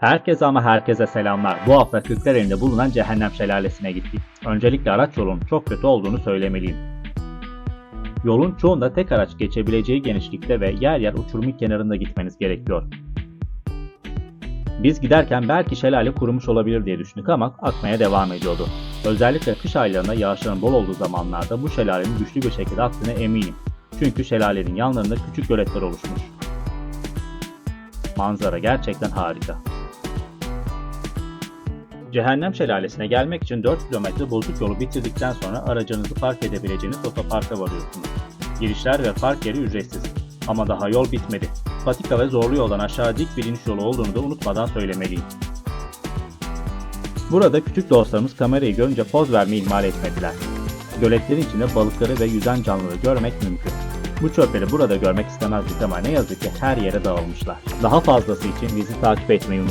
Herkese ama herkese selamlar. Bu hafta Kırklareli'nde bulunan Cehennem Şelalesi'ne gittik. Öncelikle araç yolunun çok kötü olduğunu söylemeliyim. Yolun çoğunda tek araç geçebileceği genişlikte ve yer yer uçurumun kenarında gitmeniz gerekiyor. Biz giderken belki şelale kurumuş olabilir diye düşündük ama akmaya devam ediyordu. Özellikle kış aylarında yağışların bol olduğu zamanlarda bu şelalenin güçlü bir şekilde aktığına eminim. Çünkü şelalenin yanlarında küçük göletler oluşmuş. Manzara gerçekten harika. Cehennem Şelalesi'ne gelmek için 4 kilometre bozuk yolu bitirdikten sonra aracınızı park edebileceğiniz otoparka varıyorsunuz. Girişler ve park yeri ücretsiz. Ama daha yol bitmedi. Patika ve zorlu yoldan aşağı dik bir iniş yolu olduğunu da unutmadan söylemeliyim. Burada küçük dostlarımız kamerayı görünce poz vermeyi ihmal etmediler. Göletlerin içinde balıkları ve yüzen canlıları görmek mümkün. Bu çöpleri burada görmek istemezdik ama ne yazık ki her yere dağılmışlar. Daha fazlası için bizi takip etmeyi unutmayın.